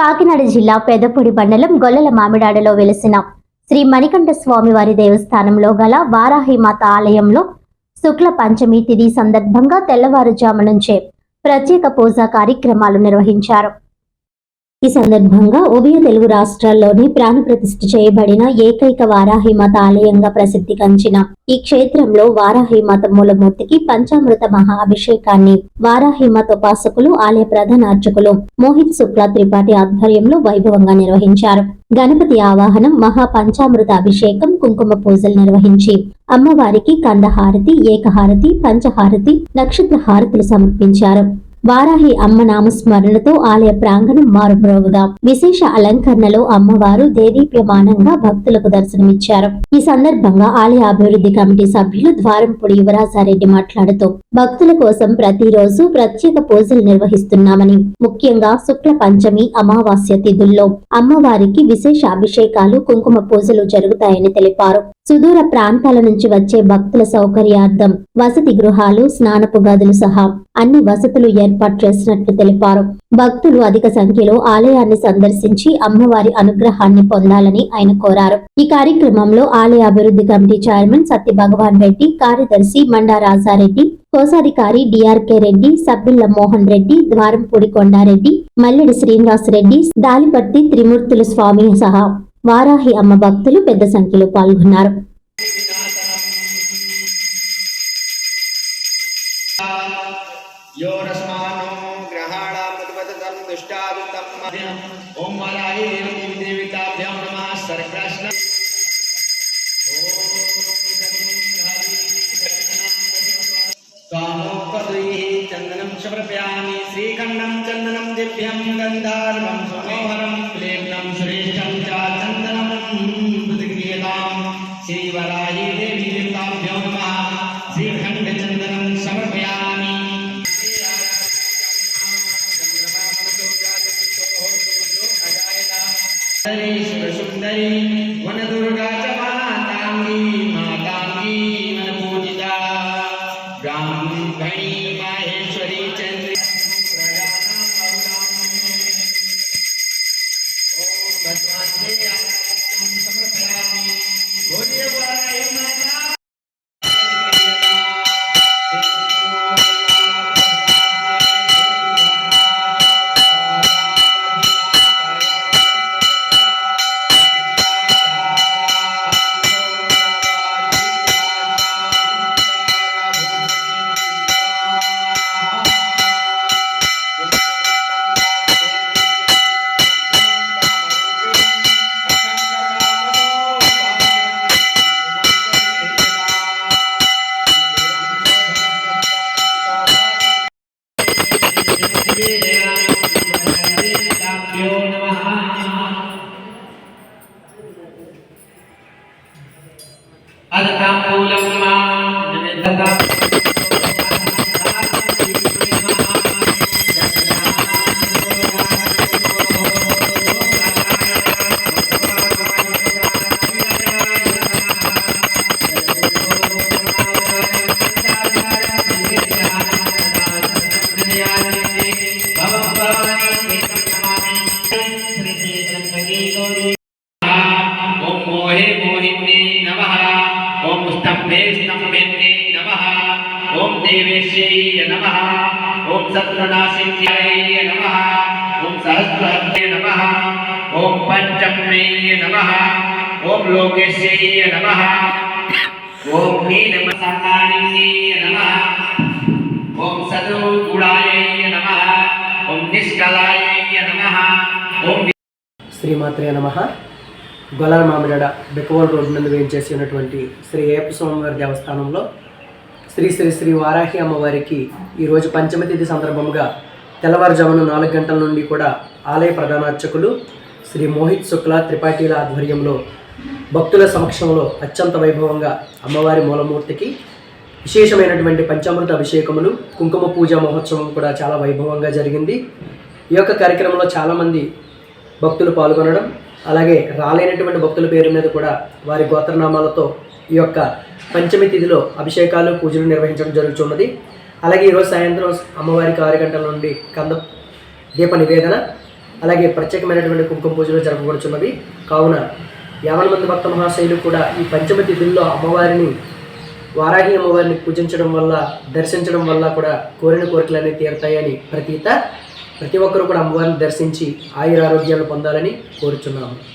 కాకినాడ జిల్లా పెదపొడి మండలం గొల్లల మామిడాడలో వెలిసిన శ్రీ మణికంఠ స్వామివారి దేవస్థానంలో గల వారాహిమాత ఆలయంలో శుక్ల పంచమి తిథి సందర్భంగా తెల్లవారుజాము నుంచే ప్రత్యేక పూజా కార్యక్రమాలు నిర్వహించారు. ఈ సందర్భంగా ఉభయ తెలుగు రాష్ట్రాల్లోని ప్రాణప్రతిష్ఠ చేయబడిన ఏకైక వారాహిమాత ఆలయంగా ప్రసిద్ధి కంచిన ఈ క్షేత్రంలో వారాహిమాత మూలమూర్తికి పంచామృత మహా అభిషేకాన్ని వారాహిమాత ఉపాసకులు ఆలయ ప్రధాన అర్చకులు మోహిత్ శుక్లా త్రిపాఠి ఆధ్వర్యంలో వైభవంగా నిర్వహించారు. గణపతి ఆవాహనం మహా పంచామృత అభిషేకం కుంకుమ పూజలు నిర్వహించి అమ్మవారికి కందహారతి ఏకహారతి పంచహారతి నక్షత్ర హారతులు సమర్పించారు. వారాహి అమ్మ నామస్మరణతో ఆలయ ప్రాంగణం మారుమ్రోగుగా. విశేష అలంకరణలో అమ్మవారు దేదీప్యమానంగా భక్తులకు దర్శనమిచ్చారు. ఈ సందర్భంగా ఆలయ అభివృద్ధి కమిటీ సభ్యులు ద్వారంపూడి యువరాజారెడ్డి మాట్లాడుతూ భక్తుల కోసం ప్రతిరోజు ప్రత్యేక పూజలు నిర్వహిస్తున్నామని ముఖ్యంగా శుక్ల పంచమి అమావాస్య తిథుల్లో అమ్మవారికి విశేష అభిషేకాలు కుంకుమ పూజలు జరుగుతాయని తెలిపారు. సుదూర ప్రాంతాల నుంచి వచ్చే భక్తుల సౌకర్యార్థం వసతి గృహాలు స్నానపు గదులు సహా అన్ని వసతులు ఏర్పాటు చేసినట్లు తెలిపారు. భక్తులు అధిక సంఖ్యలో ఆలయాన్ని సందర్శించి అమ్మవారి అనుగ్రహాన్ని పొందాలని ఆయన కోరారు. ఈ కార్యక్రమంలో ఆలయ అభివృద్ధి కమిటీ చైర్మన్ సత్య భగవాన్ రెడ్డి కార్యదర్శి మండా రాజారెడ్డి కోశాధికారి D R K Reddy Sabbilla Mohan Reddy Dwarampudi Kondareddy Malledi Srinivas Reddy Dalaparthi త్రిమూర్తుల స్వామి సహా వారాహి అమ్మ భక్తులు పెద్ద సంఖ్యలో పాల్గొన్నారు. చందనం సమర్పయామి శ్రీఖండం చందనం దివ్యం గంధార్వం మనోహరం ప్లేట్నం శ్రీ ವನದುರ್ಗಾ Amen. మా ఓం మోహే మోహిన్నే నమః ఓం స్తంభే స్తంభిన్నే నమః ఓం దేవేశ్యై నమః ఓం సత్వనాశిన్యాయ నమః ఓం సహస్రహస్తే నమః ఓం పంచమ్నే నమః ఓం లోకేశ్యై నమః ఓం నీలమసాకారిణ్యే నమః ఓం సదోగుణాయ నమః ఓం నిష్కలాయ నమః ఓం శ్రీమాత్రే నమ గొలాల మామిడాడ బెక్కవోల్ రోడ్డు నందు వేయించేసి ఉన్నటువంటి శ్రీ అయ్యప్ప స్వామివారి దేవస్థానంలో శ్రీ శ్రీ శ్రీ వారాహి అమ్మవారికి ఈరోజు పంచమ తిథి సందర్భంగా తెల్లవారుజామున నాలుగు గంటల నుండి కూడా ఆలయ ప్రధానార్చకులు శ్రీ మోహిత్ శుక్ల త్రిపాఠీల ఆధ్వర్యంలో భక్తుల సమక్షంలో అత్యంత వైభవంగా అమ్మవారి మూలమూర్తికి విశేషమైనటువంటి పంచామృత అభిషేకములు కుంకుమ పూజ మహోత్సవం కూడా చాలా వైభవంగా జరిగింది. ఈ యొక్క కార్యక్రమంలో చాలామంది భక్తులు పాల్గొనడం అలాగే రాలేనటువంటి భక్తుల పేరు మీద కూడా వారి గోత్రనామాలతో ఈ యొక్క పంచమి తిథిలో అభిషేకాలు పూజలు నిర్వహించడం జరుగుతున్నది అలాగే ఈరోజు సాయంత్రం అమ్మవారికి ఆరు గంటల నుండి కంద దీప నివేదన అలాగే ప్రత్యేకమైనటువంటి కుంకుమ పూజలు జరపబడుచున్నవి. కావున యావన మంది భక్త మహాశైలు కూడా ఈ పంచమ తిథుల్లో అమ్మవారిని వారాహి అమ్మవారిని పూజించడం వల్ల దర్శించడం వల్ల కూడా కోరిన కోరికలన్నీ తీరుతాయని ప్రతీత ప్రతి ఒక్కరూ కూడా అమ్మవారిని దర్శించి ఆయురారోగ్యాలు పొందాలని కోరుచున్నాము.